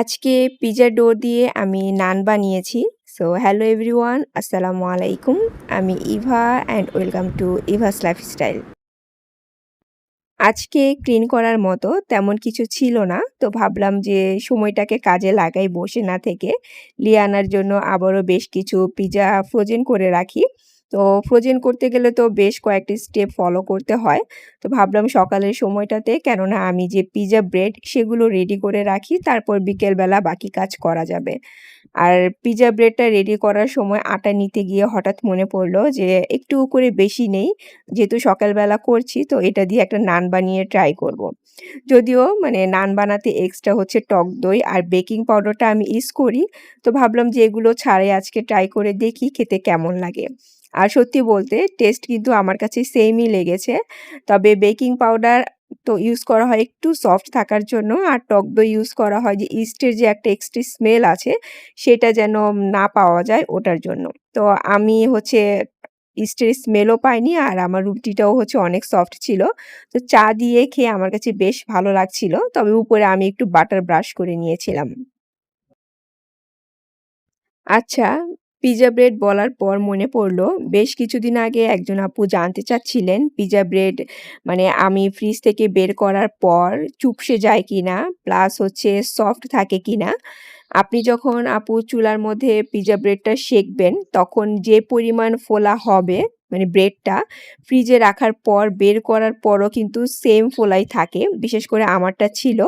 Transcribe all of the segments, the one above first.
আজকে pizza do দিয়ে আমি নান বানিয়েছি। সো হ্যালো এভরিওয়ান, আসসালামু আলাইকুম। আমি Eva and welcome to Eva's lifestyle. আজকে ক্লিন করার মতো তেমন কিছু ছিল না। তো ভাবলাম যে সময়টাকে কাজে লাগাই বসে না থেকে। লিয়ানার জন্য আবারও বেশ কিছু পিজ্জা ফ্রোজেন করে রাখি। তো ফ্রোজেন করতে গেলে তো বেশ কয়েকটি স্টেপ ফলো করতে হয়। তো ভাবলাম সকালের সময়টাতে কেননা আমি যে পিজ্জা ব্রেড সেগুলো রেডি করে রাখি, তারপর বিকেলবেলা বাকি কাজ করা যাবে। আর পিজ্জা ব্রেডটা রেডি করার সময় আটা নিতে গিয়ে হঠাৎ মনে পড়ল যে একটু করে বেশি নেই। যেহেতু সকালবেলা করছি তো এটা দিয়ে একটা নান বানিয়ে ট্রাই করব। যদিও মানে নান বানাতে এক্সট্রা হচ্ছে টক দই আর বেকিং পাউডারটা আমি ইউজ করি। তো ভাবলাম যে এগুলো ছাড়াই আজকে ট্রাই করে দেখি খেতে কেমন লাগে। আর সত্যি বলতে টেস্ট কিন্তু আমার কাছে সেমই লেগেছে। তবে বেকিং পাউডার তো ইউজ করা হয় একটু সফট থাকার জন্য আর টক দই ইউজ করা হয় যে ইস্টের যে একটা এক্সট্রি স্মেল আছে সেটা যেন না পাওয়া যায় ওটার জন্য। তো আমি হচ্ছে ইস্টের স্মেলও পাইনি আর আমার রুটিটাও হচ্ছে অনেক সফট ছিল। তো চা দিয়ে খেয়ে আমার কাছে বেশ ভালো লাগছিল। তবে উপরে আমি একটু বাটার ব্রাশ করে নিয়েছিলাম। আচ্ছা, পিজ্জা ব্রেড বলার পর মনে পড়ল, বেশ কিছুদিন আগে একজন আপু জানতে চাচ্ছিলেন পিজা ব্রেড মানে আমি ফ্রিজ থেকে বের করার পর চুপসে যায় কি না প্লাস হচ্ছে সফট থাকে কি না আপনি যখন আপু চুলার মধ্যে পিজা ব্রেডটা সেঁকবেন, তখন যে পরিমাণ ফোলা হবে মানে ব্রেডটা ফ্রিজে রাখার পর, বের করার পরও কিন্তু সেম ফোলাই থাকে। বিশেষ করে আমারটা ছিল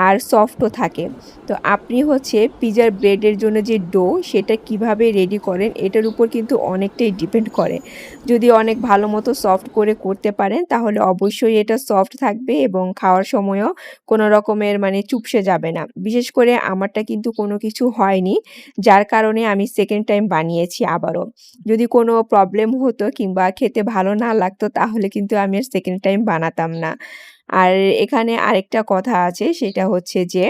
আর সফটও থাকে। তো আপনি হচ্ছে পিজার ব্রেডের জন্য যে ডো সেটা কীভাবে রেডি করেন, এটার উপর কিন্তু অনেকটাই ডিপেন্ড করে। যদি অনেক ভালো মতো সফট করে করতে পারেন, তাহলে অবশ্যই এটা সফট থাকবে এবং খাওয়ার সময়ও কোনো রকমের মানে চুপসে যাবে না। বিশেষ করে আমারটা কিন্তু কোনো কিছু হয়নি, যার কারণে আমি সেকেন্ড টাইম বানিয়েছি আবারও। যদি কোনো প্রবলেম হতো কিংবা খেতে ভালো না লাগতো তাহলে কিন্তু আমি আর সেকেন্ড টাইম বানাতাম না। আর এখানে আরেকটা কথা আছে, সেটা হচ্ছে যে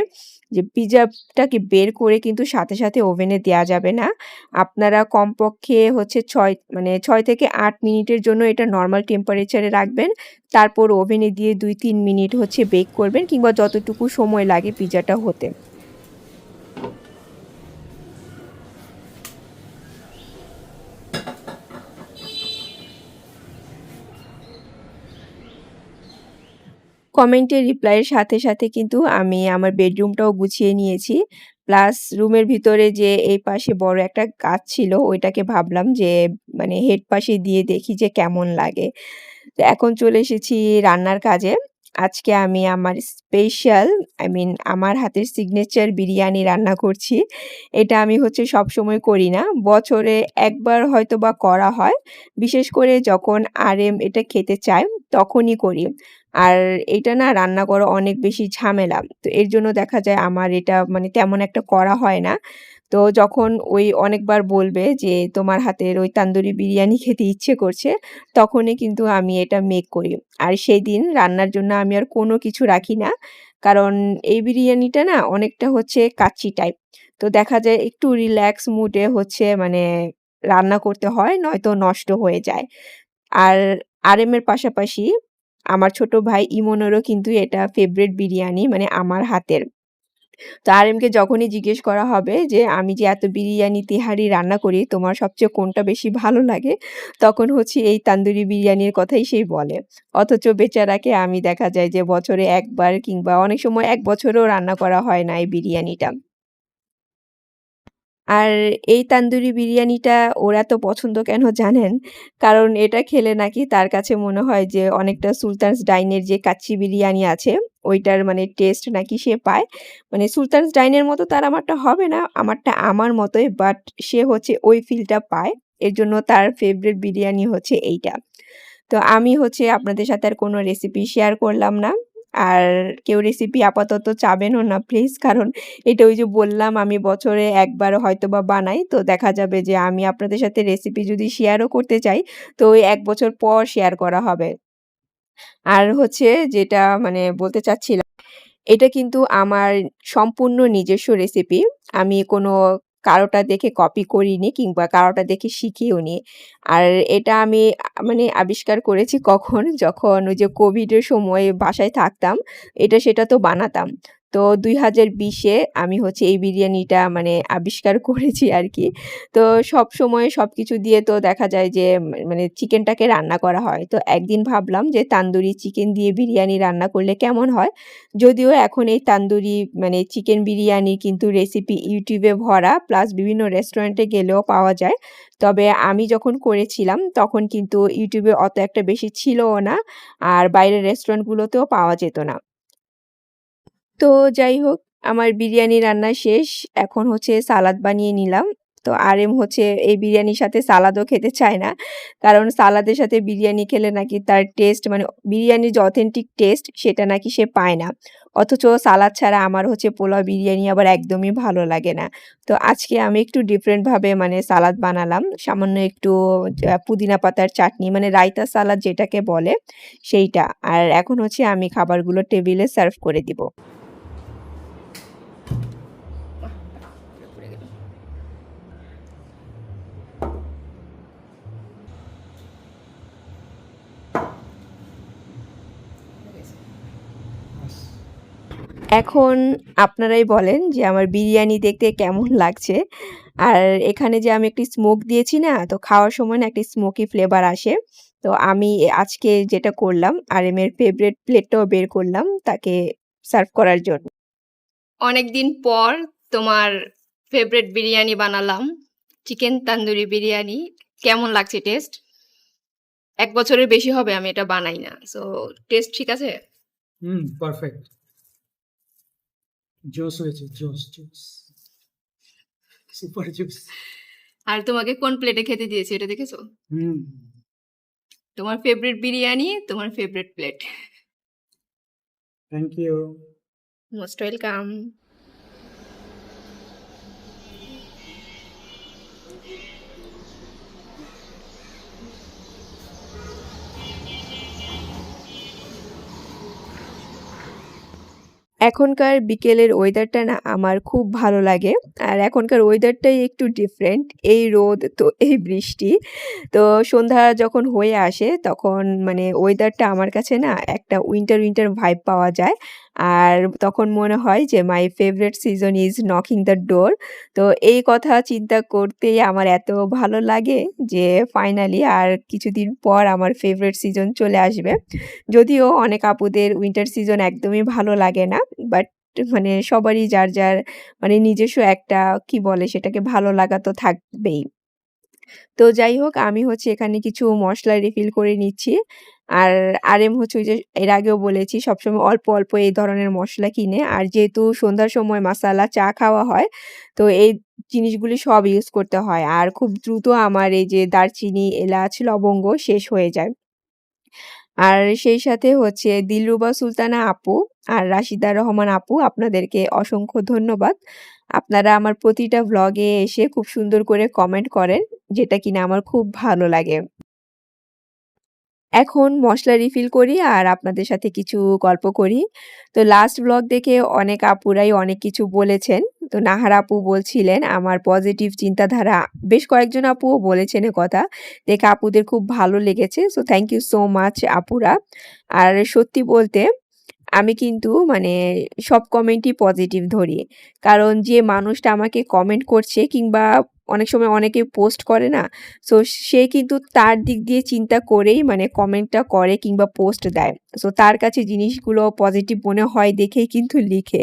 যে পিজ্জাটাকে বের করে কিন্তু সাথে সাথে ওভেনে দেওয়া যাবে না। আপনারা কমপক্ষে হচ্ছে ছয় মানে ছয় থেকে আট মিনিটের জন্য এটা নর্মাল টেম্পারেচারে রাখবেন। তারপর ওভেনে দিয়ে দুই, তিন মিনিট হচ্ছে বেক করবেন কিংবা যতটুকু সময় লাগে পিজ্জাটা হতে। কমেন্টের রিপ্লাইয়ের সাথে, সাথে কিন্তু আমি আমার বেডরুমটাও গুছিয়ে নিয়েছি। প্লাস রুমের ভিতরে যে এই পাশে বড় একটা গাছ ছিল ওইটাকে ভাবলাম যে মানে হেড পাশে দিয়ে দেখি যে কেমন লাগে। তো এখন চলে এসেছি রান্নার কাজে। আজকে আমি আমার স্পেশাল আই মিন আমার হাতের সিগনেচার বিরিয়ানি রান্না করছি। এটা আমি হচ্ছে সবসময় করি না। বছরে একবার হয়তোবা করা হয়। বিশেষ করে যখন আরেম এটা খেতে চায় তখনই করি। আর এটা না রান্না করা অনেক বেশি ঝামেলা। তো এর জন্য দেখা যায় আমার এটা মানে তেমন একটা করা হয় না। তো যখন ওই অনেকবার বলবে যে তোমার হাতের ওই তান্দুরি বিরিয়ানি খেতে ইচ্ছে করছে, তখনই কিন্তু আমি এটা মেক করি। আর সেদিন রান্নার জন্য আমি আর কোনো কিছু রাখি না। কারণ এই বিরিয়ানিটা না অনেকটা হচ্ছে কাচ্চি টাইপ। তো দেখা যায় একটু রিল্যাক্স মুডে হচ্ছে মানে রান্না করতে হয় নয়তো নষ্ট হয়ে যায়। আর আরেমের পাশাপাশি আমার ছোট ভাই ইমনেরও কিন্তু এটা ফেভারিট বিরিয়ানি মানে আমার হাতের। তো আর এমকে যখনই জিজ্ঞেস করা হবে যে, "আমি যে এত বিরিয়ানি তেহারি রান্না করি, তোমার সবচেয়ে কোনটা বেশি ভালো লাগে?" তখন হচ্ছে এই তান্দুরি বিরিয়ানির কথাই সে বলে। অথচ বেচারাকে আমি দেখা যায় যে বছরে একবার কিংবা অনেক সময় এক বছরেও রান্না করা হয় না এই বিরিয়ানিটা। আর এই তান্দুরি বিরিয়ানিটা ওরা তো পছন্দ কেন জানেন? কারণ এটা খেলে নাকি তার কাছে মনে হয় যে অনেকটা সুলতান'স ডাইনের যে কাচ্চি বিরিয়ানি আছে, ওইটার মানে টেস্ট নাকি সে পায়। মানে সুলতান'স ডাইনের মতো তার আমারটা হবে না, আমারটা আমার মতোই বাট সে হচ্ছে ওই ফিলটা পায়। এর জন্য তার ফেভারিট বিরিয়ানি হচ্ছে এইটা। তো আমি হচ্ছে আপনাদের সাথে আর কোনো রেসিপি শেয়ার করলাম না। আর কেউ রেসিপি আপাতত চাবেনও না প্লিজ। কারণ এটা ওই যে বললাম আমি বছরে একবার হয়তো বা বানাই। তো দেখা যাবে যে আমি আপনাদের সাথে রেসিপি যদি শেয়ারও করতে চাই, তো ওই এক বছর পর শেয়ার করা হবে। আর হচ্ছে যেটা মানে বলতে চাচ্ছিলাম, এটা কিন্তু আমার সম্পূর্ণ নিজস্ব রেসিপি। আমি কোনো কারোটা দেখে কপি করিনি কিংবা কারোটা দেখে শিখিও নি আর এটা আমি মানে আবিষ্কার করেছি কখন? যখন ওই যে কোভিডের সময় বাসায় থাকতাম। এটা সেটা তো বানাতাম। তো দুই হাজার বিশে আমি হচ্ছে এই বিরিয়ানিটা মানে আবিষ্কার করেছি আর কি তো সবসময় সবকিছু দিয়ে তো দেখা যায় যে মানে চিকেনটাকে রান্না করা হয়। তো একদিন ভাবলাম যে তান্দুরি চিকেন দিয়ে বিরিয়ানি রান্না করলে কেমন হয়? যদিও এখন এই তান্দুরি মানে চিকেন বিরিয়ানি কিন্তু রেসিপি ইউটিউবে ভরা, প্লাস বিভিন্ন রেস্টুরেন্টে গেলেও পাওয়া যায়। তবে আমি যখন করেছিলাম, তখন কিন্তু ইউটিউবে অত একটা বেশি ছিলও না। আর বাইরের রেস্টুরেন্টগুলোতেও পাওয়া যেত না। তো যাই হোক, আমার বিরিয়ানি রান্না শেষ। এখন হচ্ছে সালাদ বানিয়ে নিলাম। তো আর এম হচ্ছে এই বিরিয়ানির সাথে সালাদও খেতে চায় না। কারণ সালাদের সাথে বিরিয়ানি খেলে নাকি তার টেস্ট মানে বিরিয়ানির যে অথেন্টিক টেস্ট সেটা নাকি সে পায় না। অথচ সালাদ ছাড়া আমার হচ্ছে পোলাও বিরিয়ানি আবার একদমই ভালো লাগে না। তো আজকে আমি একটু ডিফারেন্টভাবে মানে সালাদ বানালাম। সামান্য একটু পুদিনা পাতার চাটনি মানে রায়তা সালাদ যেটাকে বলে সেইটা। আর এখন হচ্ছে আমি খাবারগুলো টেবিলে সার্ভ করে দিব। এখন আপনারাই বলেন যে আমার বিরিয়ানি দেখতে কেমন লাগছে? আর এখানে যে আমি একটি স্মোক দিয়েছি না? তো খাওয়ার সময় না একটি স্মোকি ফ্লেভার আসে। তো আমি আজকে যেটা করলাম আরেমের ফেভারেট প্লেটটাও বের করলাম তাকে সার্ভ করার জন্য। অনেকদিন পর তোমার ফেভারেট বিরিয়ানি বানালাম। চিকেন তান্দুরি বিরিয়ানি। কেমন লাগছে টেস্ট? এক বছরের বেশি হবে আমি এটা বানাই না। সো টেস্ট ঠিক আছে? Hmm, perfect. জোস হয়েছে, জোস, জোস। সুপার জোস। আর তোমাকে কোন প্লেটে খেতে দিয়েছি এটা দেখেছ? হুম। তোমার ফেভারিট বিরিয়ানি, তোমার favourite plate. Thank you. Most welcome. এখনকার বিকেলের ওয়েদারটা না আমার খুব ভালো লাগে। আর এখনকার ওয়েদারটাই একটু ডিফারেন্ট। এই রোদ তো এই বৃষ্টি। তো সন্ধ্যা যখন হয়ে আসে তখন মানে ওয়েদারটা আমার কাছে না একটা উইন্টার, উইন্টার ভাইব পাওয়া যায়। আর তখন মনে হয় যে my favourite season is knocking the door. তো এই কথা চিন্তা করতেই আমার এত ভালো লাগে যে ফাইনালি আর কিছুদিন পর আমার ফেভারাইট সিজন চলে আসবে। যদিও অনেক আপুদের উইন্টার সিজন একদমই ভালো লাগে না। বাট মানে সবারই যার, যার মানে নিজস্ব একটা কি বলে সেটাকে ভালো লাগা তো থাকবেই। তো যাই হোক আমি হচ্ছে এখানে কিছু মশলা রিফিল করে নিচ্ছি। আর আরেম হচ্ছে ওই যে এর আগেও বলেছি সবসময় অল্প, অল্প এই ধরনের মশলা কিনে। আর যেহেতু সন্ধ্যার সময় মাসালা চা খাওয়া হয় তো এই জিনিসগুলি সব ইউজ করতে হয়। আর খুব দ্রুত আমার এই যে দারচিনি, এলাচ, লবঙ্গ শেষ হয়ে যায়। আর সেই সাথে হচ্ছে দিলরুবা সুলতানা আপু আর রাশিদা রহমান আপু আপনাদেরকে অসংখ্য ধন্যবাদ। আপনারা আমার প্রতিটা ভ্লগে এসে খুব সুন্দর করে কমেন্ট করেন যেটা কিনা আমার খুব ভালো লাগে। এখন মশলা রিফিল করি আর আপনাদের সাথে কিছু গল্প করি। তো লাস্ট ব্লগ দেখে অনেক আপুরাই অনেক কিছু বলেছেন। তো নাহার আপু বলছিলেন, আমার পজিটিভ চিন্তাধারা বেশ কয়েকজন আপুও বলেছেন কথা। দেখে আপুদের খুব ভালো লেগেছে। So thank you so much আপুরা। আর সত্যি বলতে, আমি কিন্তু মানে সব কমেন্টই পজিটিভ ধরি। কারণ যে মানুষটা আমাকে কমেন্ট করছে কিংবা অনেক সময় অনেকে পোস্ট করে না? সো সে কিন্তু তার দিক দিয়ে চিন্তা করেই মানে কমেন্টটা করে কিংবা পোস্ট দেয়। সো তার কাছে জিনিসগুলো পজিটিভ মনে হয় দেখেই কিন্তু লিখে।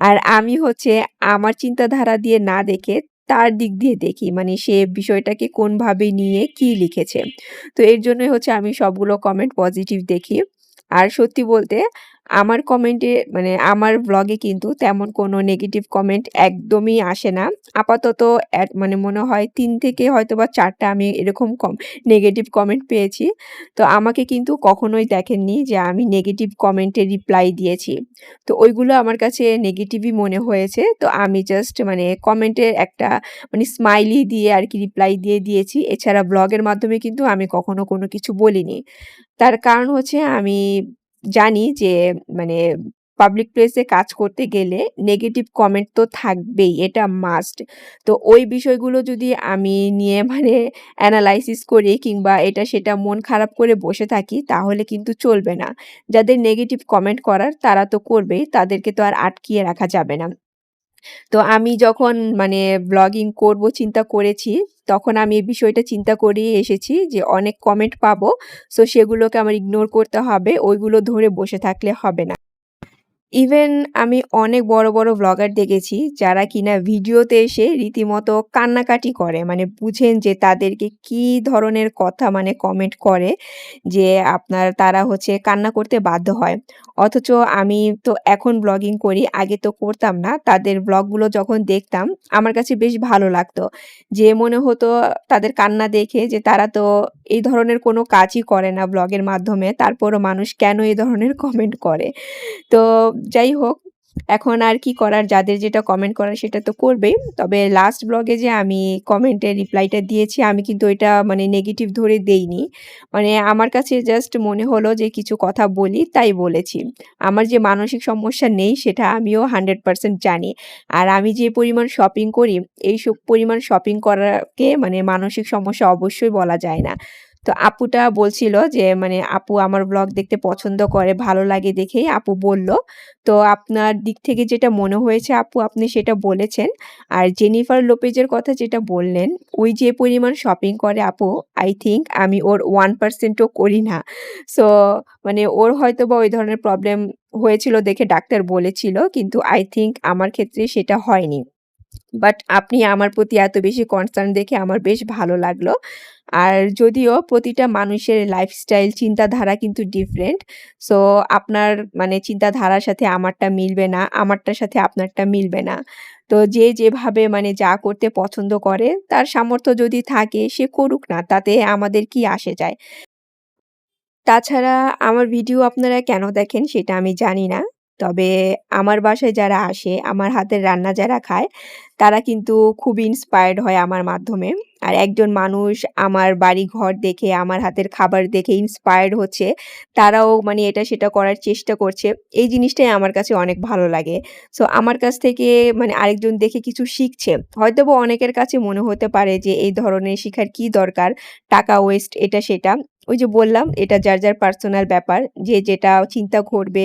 আর আমি হচ্ছে আমার চিন্তাধারা দিয়ে না দেখে তার দিক দিয়ে দেখি। মানে সে বিষয়টাকে কোনভাবে নিয়ে কি লিখেছে। তো এর জন্যই হচ্ছে আমি সবগুলো কমেন্ট পজিটিভ দেখি। আর সত্যি বলতে আমার কমেন্টে মানে আমার ব্লগে কিন্তু তেমন কোনো নেগেটিভ কমেন্ট একদমই আসে না। আপাতত মানে মনে হয় তিন থেকে হয়তোবা ৪ টা আমি এরকম কম নেগেটিভ কমেন্ট পেয়েছি। তো আমাকে কিন্তু কখনোই দেখেননি যে আমি নেগেটিভ কমেন্টের রিপ্লাই দিয়েছি। তো ওইগুলো আমার কাছে নেগেটিভই মনে হয়েছে। তো আমি জাস্ট মানে কমেন্টের একটা মানে স্মাইলি দিয়ে আর কি রিপ্লাই দিয়ে দিয়েছি। এছাড়া ব্লগের মাধ্যমে কিন্তু আমি কখনো কোনো কিছু বলিনি। তার কারণ হচ্ছে আমি জানি যে মানে পাবলিক প্লেসে কাজ করতে গেলে নেগেটিভ কমেন্ট তো থাকবেই, এটা মাস্ট তো ওই বিষয়গুলো যদি আমি নিয়ে মানে অ্যানালাইসিস করি কিংবা এটা সেটা মন খারাপ করে বসে থাকি, তাহলে কিন্তু চলবে না। যাদের নেগেটিভ কমেন্ট করার তারা তো করবেই, তাদেরকে তো আর আটকিয়ে রাখা যাবে না। তো আমি যখন মানে ব্লগিং করব, চিন্তা করেছি, তখন আমি এই বিষয়টা চিন্তা করেই এসেছি যে অনেক কমেন্ট পাবো সো সেগুলোকে আমার ইগনোর করতে হবে, ওইগুলো ধরে বসে থাকলে হবে না। ইভেন আমি অনেক বড় বড় ব্লগার দেখেছি যারা কিনা ভিডিওতে এসে রীতিমতো কান্নাকাটি করে। মানে বুঝেন যে তাদেরকে কি ধরনের কথা মানে কমেন্ট করে যে আপনার তারা হচ্ছে কান্না করতে বাধ্য হয়। অথচ আমি তো এখন ব্লগিং করি, আগে তো করতাম না। তাদের ব্লগগুলো যখন দেখতাম, আমার কাছে বেশ ভালো লাগতো যে মনে হতো তাদের কান্না দেখে যে তারা তো এই ধরনের কোনো কাজই করে না ব্লগের মাধ্যমে, তারপরও মানুষ কেন এই ধরনের কমেন্ট করে? তো যাই হোক, এখন আর কি করার, যাদের যেটা কমেন্ট করার সেটা তো করবেই। তবে লাস্ট ব্লগে যে আমি কমেন্টের রিপ্লাইটা দিয়েছি, আমি কিন্তু এটা মানে নেগেটিভ ধরে দেইনি। মানে আমার কাছে জাস্ট মনে হলো যে কিছু কথা বলি, তাই বলেছি। আমার যে মানসিক সমস্যা নেই, সেটা আমিও হান্ড্রেড পার্সেন্ট জানি। আর আমি যে পরিমাণ শপিং করি, এই পরিমাণ শপিং করাকে মানে মানসিক সমস্যা অবশ্যই বলা যায় না। তো আপুটা বলছিল যে মানে আপু আমার ব্লগ দেখতে পছন্দ করে, ভালো লাগে দেখেই। আপু বলল, তো আপনার দিক থেকে যেটা মনে হয়েছে আপু, আপনি সেটা বলেছেন। আর জেনিফার লোপেজের কথা যেটা বললেন, ওই যে পরিমাণ শপিং করে আপু আই থিঙ্ক আমি ওর ওয়ান পার্সেন্টও করি না। সো মানে ওর হয়তো বা ওই ধরনের প্রবলেম হয়েছিল দেখে ডাক্তার বলেছিল, কিন্তু আই থিঙ্ক আমার ক্ষেত্রে সেটা হয়নি। বাট আপনি আমার প্রতি এত বেশি কনসার্ন দেখে আমার বেশ ভালো লাগল। আর যদিও প্রতিটা মানুষের লাইফস্টাইল চিন্তাধারা কিন্তু ডিফারেন্ট সো আপনার মানে চিন্তাধারার সাথে আমারটা মিলবে না, আমারটার সাথে আপনারটা মিলবে না। তো যে যেভাবে মানে যা করতে পছন্দ করে, তার সামর্থ্য যদি থাকে, সে করুক না, তাতে আমাদের কি আসে যায়? তাছাড়া আমার ভিডিও আপনারা কেন দেখেন, সেটা আমি জানি না। তবে আমার বাসায় যারা আসে, আমার হাতের রান্না যারা খায়, তারা কিন্তু খুব ইন্সপায়ার্ড হয় আমার মাধ্যমে। আর একজন মানুষ আমার বাড়ি ঘর দেখে, আমার হাতের খাবার দেখে ইন্সপায়ার্ড হচ্ছে, তারাও মানে এটা সেটা করার চেষ্টা করছে। এই জিনিসটাই আমার কাছে অনেক ভালো লাগে। সো আমার কাছ থেকে মানে আরেকজন দেখে কিছু শিখছে। হয়তো অনেকের কাছে মনে হতে পারে যে, এই ধরনের শেখার কি দরকার? টাকা ওয়েস্ট এটা সেটা। ওই যে বললাম, এটা যার যার পার্সোনাল ব্যাপার, যে যেটা চিন্তা করবে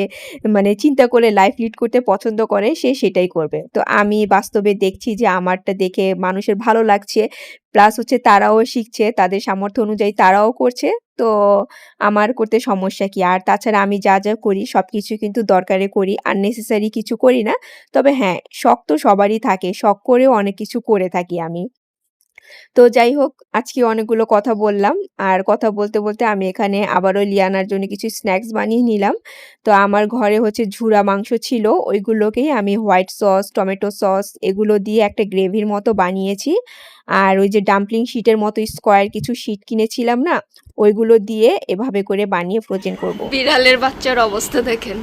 মানে চিন্তা করে লাইফ লিড করতে পছন্দ করে, সে সেটাই করবে। তো আমি বাস্তবে দেখছি যে আমারটা দেখে মানুষের ভালো লাগছে প্লাস হচ্ছে তারাও শিখছে, তাদের সামর্থ্য অনুযায়ী তারাও করছে, তো আমার করতে সমস্যা কি? আর তাছাড়া আমি যা যা করি সব কিছু কিন্তু দরকারে করি আননেসেসারি কিছু করি না, তবে হ্যাঁ শখ তো সবারই থাকে, শখ করেও অনেক কিছু করে থাকি আমি। তো যাই হোক, আজকে অনেকগুলো কথা বললাম। আর কথা বলতে বলতে আমি এখানে আবারও লিয়ানার জন্য কিছু স্ন্যাক্স বানিয়ে নিলাম। তো আমার ঘরে হচ্ছে ঝুরা মাংস ছিল, ওইগুলোকেই আমি হোয়াইট সস, টমেটো সস এগুলো দিয়ে একটা গ্রেভির মতো বানিয়েছি। আর ওই যে ডাম্পলিং শিটের মতো স্কোয়ার কিছু শিট কিনেছিলাম না, ওইগুলো দিয়ে এভাবে করে বানিয়ে ফ্রোজেন করব। বিড়ালের বাচ্চার অবস্থা দেখেন।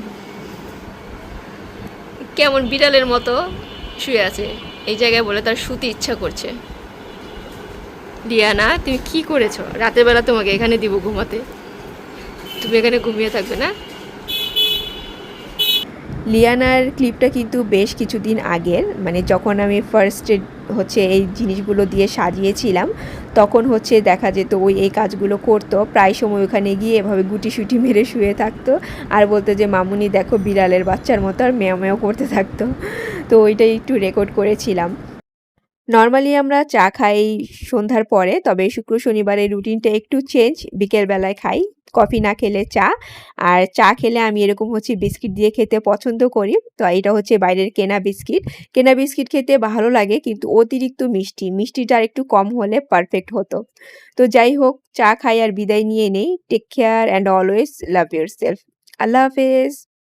কেমন বিড়ালের মতো শুয়ে আছে। এই জায়গায় বলে তার শুতে ইচ্ছা করছে। ডিয়ানা তুমি কি করেছ? রাতের বেলা তোমাকে এখানে দিব ঘুমাতে। তুমি এখানে ঘুমিয়ে থাকবে না? লিয়ানার ক্লিপটা কিন্তু বেশ কিছুদিন আগের। মানে যখন আমি ফার্স্ট হচ্ছে এই জিনিসগুলো দিয়ে সাজিয়েছিলাম, তখন হচ্ছে দেখা যেত ওই, এই কাজগুলো করতো। প্রায় সময় ওখানে গিয়ে এভাবে গুটি সুটি মেরে শুয়ে থাকতো। আর বলতো যে, মামুনি, দেখো বিড়ালের বাচ্চার মতো আর মেয় মেয় করতে থাকতো। তো ওইটাই একটু রেকর্ড করেছিলাম। নর্মালি আমরা চা খাই সন্ধ্যার পরে, তবে শুক্র শনিবারের রুটিনটা একটু চেঞ্জ বিকেলবেলায় খাই কফি না খেলে চা। আর চা খেলে আমি এরকম হচ্ছে বিস্কিট দিয়ে খেতে পছন্দ করি। তো এটা হচ্ছে বাইরের কেনা বিস্কিট। কেনা বিস্কিট খেতে ভালো লাগে, কিন্তু অতিরিক্ত মিষ্টি। মিষ্টিটা আর একটু কম হলে পারফেক্ট হতো। তো যাই হোক, চা খাই আর বিদায় নিয়ে নেই। Take care and always love yourself আল্লাহ হাফেজ।